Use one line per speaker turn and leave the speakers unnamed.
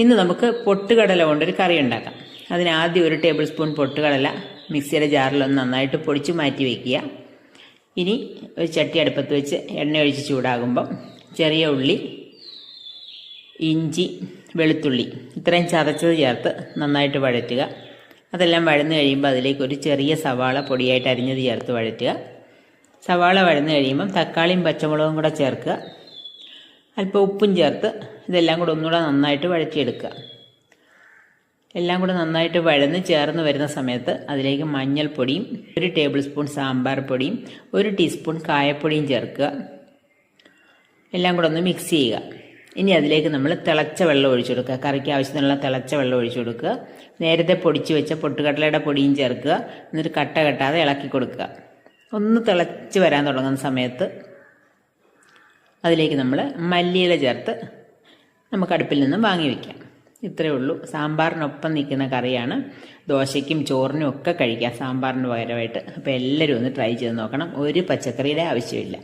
ഇന്ന് നമുക്ക് പൊട്ടുകടല കൊണ്ടൊരു കറി ഉണ്ടാക്കാം. അതിന് ആദ്യം ഒരു ടേബിൾ സ്പൂൺ പൊട്ടുകടല മിക്സിയുടെ ജാറിലൊന്ന് നന്നായിട്ട് പൊടിച്ച് മാറ്റി വയ്ക്കുക ഇനി ഒരു ചട്ടി അടുപ്പത്ത് വെച്ച് എണ്ണ ഒഴിച്ച് ചൂടാകുമ്പം ചെറിയ ഉള്ളി ഇഞ്ചി വെളുത്തുള്ളി ഇത്രയും ചതച്ചത് ചേർത്ത് നന്നായിട്ട് വഴറ്റുക. അതെല്ലാം വഴന്ന് കഴിയുമ്പോൾ അതിലേക്ക് ഒരു ചെറിയ സവാള പൊടിയായിട്ട് അരിഞ്ഞത് ചേർത്ത് വഴറ്റുക. സവാള വഴന്ന് കഴിയുമ്പം തക്കാളിയും പച്ചമുളകും കൂടെ ചേർക്കുക. അല്പം ഉപ്പും ചേർത്ത് ഇതെല്ലാം കൂടെ ഒന്നുകൂടെ നന്നായിട്ട് വഴറ്റിയെടുക്കുക. എല്ലാം കൂടെ നന്നായിട്ട് വഴന്ന് ചേർന്ന് വരുന്ന സമയത്ത് അതിലേക്ക് മഞ്ഞൾപ്പൊടിയും ഒരു ടേബിൾ സ്പൂൺ സാമ്പാർ പൊടിയും ഒരു ടീസ്പൂൺ കായപ്പൊടിയും ചേർക്കുക. എല്ലാം കൂടെ ഒന്ന് മിക്സ് ചെയ്യുക. ഇനി അതിലേക്ക് നമ്മൾ തിളച്ച വെള്ളം ഒഴിച്ചു കൊടുക്കുക. കറിക്ക് ആവശ്യത്തിനുള്ള തിളച്ച വെള്ളം ഒഴിച്ചു കൊടുക്കുക. നേരത്തെ പൊടിച്ച് വെച്ച പൊട്ടുകടലയുടെ പൊടിയും ചേർക്കുക. എന്നിട്ട് കട്ട കെട്ടാതെ ഇളക്കി കൊടുക്കുക. ഒന്ന് തിളച്ച് വരാൻ തുടങ്ങുന്ന സമയത്ത് അതിലേക്ക് നമ്മൾ മല്ലിയില ചേർത്ത് നമുക്ക് അടുപ്പിൽ നിന്നും വാങ്ങി വയ്ക്കാം ഇത്രയേ ഉള്ളൂ. സാമ്പാറിനൊപ്പം നിൽക്കുന്ന കറിയാണ്. ദോശയ്ക്കും ചോറിനും ഒക്കെ കഴിക്കാം സാമ്പാറിന് പകരമായിട്ട്. അപ്പോൾ എല്ലാവരും ഒന്ന് ട്രൈ ചെയ്ത് നോക്കണം. ഒരു പച്ചക്കറിയുടെ ആവശ്യമില്ല.